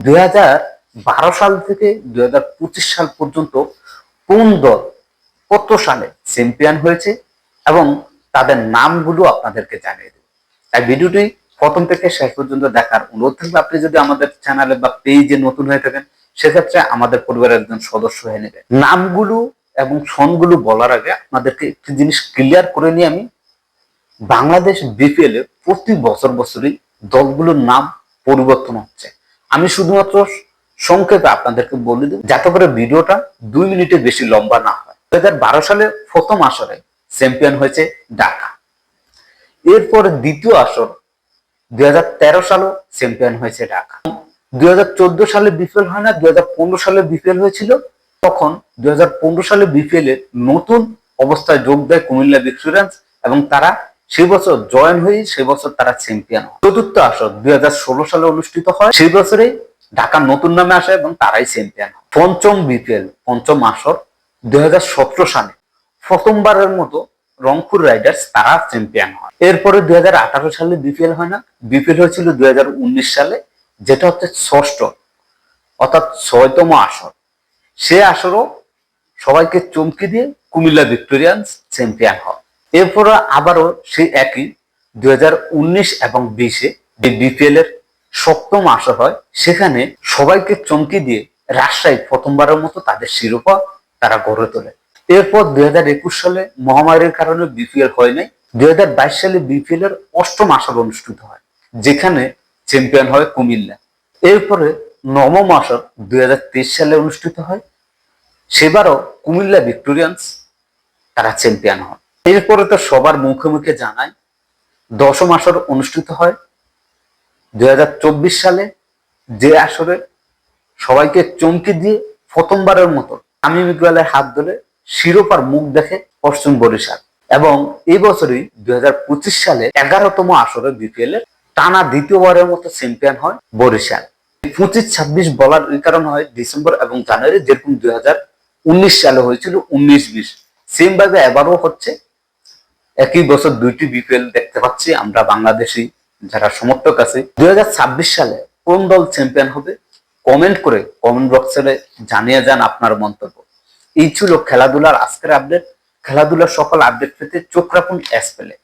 দুই বারো সাল থেকে দুই হাজার পঁচিশ সাল পর্যন্ত কোন দল কত সালে চ্যাম্পিয়ন হয়েছে এবং তাদের নামগুলো আপনাদেরকে জানিয়ে দেব। তাই ভিডিওটি প্রথম থেকে শেষ পর্যন্ত দেখার অনুরোধ থাকবে। আপনি যদি আমাদের চ্যানেলে বা পেজে নতুন হয়ে থাকেন, সেক্ষেত্রে আমাদের পরিবারের একজন সদস্য হয়ে নেবেন। নামগুলো এবং সনগুলো বলার আগে আপনাদেরকে একটি জিনিস ক্লিয়ার করে নিয়ে আমি। বাংলাদেশ বিপিএল এ প্রতি বছর বছরই দলগুলোর নাম পরিবর্তন হচ্ছে। আমি শুধুমাত্র সংক্ষেপে আপনাদেরকে বলে দিই যাতে করে ভিডিওটা দুই মিনিটের বেশি লম্বা না হয়। দু হাজার বারো সালে প্রথম আসরে চ্যাম্পিয়ন হয়েছে ঢাকা। এরপরে দ্বিতীয় আসর দুই হাজার তেরো সালেও চ্যাম্পিয়ন হয়েছে ঢাকা। দুই হাজার চোদ্দ সালে বিপিএল হয় না, দুই হাজার পনেরো সালে বিপিএল হয়েছিল। তখন দুই হাজার পনেরো সালে বিপিএল এর নতুন অবস্থায় যোগ দেয় কুমিল্লা ভিক্টোরিয়ান্স এবং তারা সেই বছর জয়েন হয়ে সেই বছর তারা চ্যাম্পিয়ন হয়। চতুর্থ আসর দুই হাজার ষোলো সালে অনুষ্ঠিত হয়। সেই বছরে ঢাকা নতুন নামে আসে এবং তারাই চ্যাম্পিয়ন হয়। পঞ্চম বিপিএল, পঞ্চম আসর দুই হাজার সতেরো সালে। প্রথমবারের মতো রংপুর রাইডার্স তারা চ্যাম্পিয়ন হয়। এরপরে দুই হাজার আঠারো সালে বিপিএল হয় না। বিপিএল হয়েছিল দুই হাজার উনিশ সালে, যেটা হচ্ছে ষষ্ঠ, অর্থাৎ ছয়তম আসর। সে আসরও সবাইকে চমকে দিয়ে কুমিল্লা ভিক্টোরিয়ান্স চ্যাম্পিয়ন হয়। এরপরে আবারও সেই একই দুই হাজার উনিশ এবং বিশে যে বিপিএল এর সপ্তম আসর হয়, সেখানে সবাইকে চমকে দিয়ে রাজশাহী প্রথমবারের মতো তাদের শিরোপা তারা গড়ে তোলে। এরপর দুই হাজার একুশ সালে মহামারীর কারণে বিপিএল হয় নাই, দুই হাজার বাইশ সালে বিপিএল এর অষ্টম আসর অনুষ্ঠিত হয়, যেখানে চ্যাম্পিয়ন হয় কুমিল্লা। এরপরে নবম আসর দুই সালে অনুষ্ঠিত হয়, সেবারও কুমিল্লা ভিক্টোরিয়ান্স তারা চ্যাম্পিয়ন হয়। এরপরে তো সবার মুখে মুখে জানায় দশম আসর অনুষ্ঠিত হয়। দুই হাজার চব্বিশ সালে যে আসরে সবাইকে চমকে দিয়ে প্রথমবারের মতো আমি ইকবালের হাত ধরে শিরোপার মুখ দেখে পশ্চিম বরিশাল এবং এই বছরই দুই হাজার পঁচিশ সালে এগারোতম আসরে বিপিএল এর টানা দ্বিতীয়বারের মতো চ্যাম্পিয়ন হয় বরিশাল। পঁচিশ ছাব্বিশ বলার কারণ হয় ডিসেম্বর এবং জানুয়ারি, যেরকম দুই সালে হয়েছিল উনিশ বিশ সেম ভাবে এবারও হচ্ছে একই বছর দুইটি বিপিএল দেখতে পাচ্ছি। আমরা বাংলাদেশি যারা সমর্থক আছে, দুই হাজার ছাব্বিশ সালে কোন দল চ্যাম্পিয়ন হবে কমেন্ট করে কমেন্ট বক্সে জানিয়ে যান আপনার মন্তব্য। এই ছিল খেলাধুলার আজকের আপডেট খেলাধুলার সকল আপডেট পেতে চোখ রাখুন এস পেলে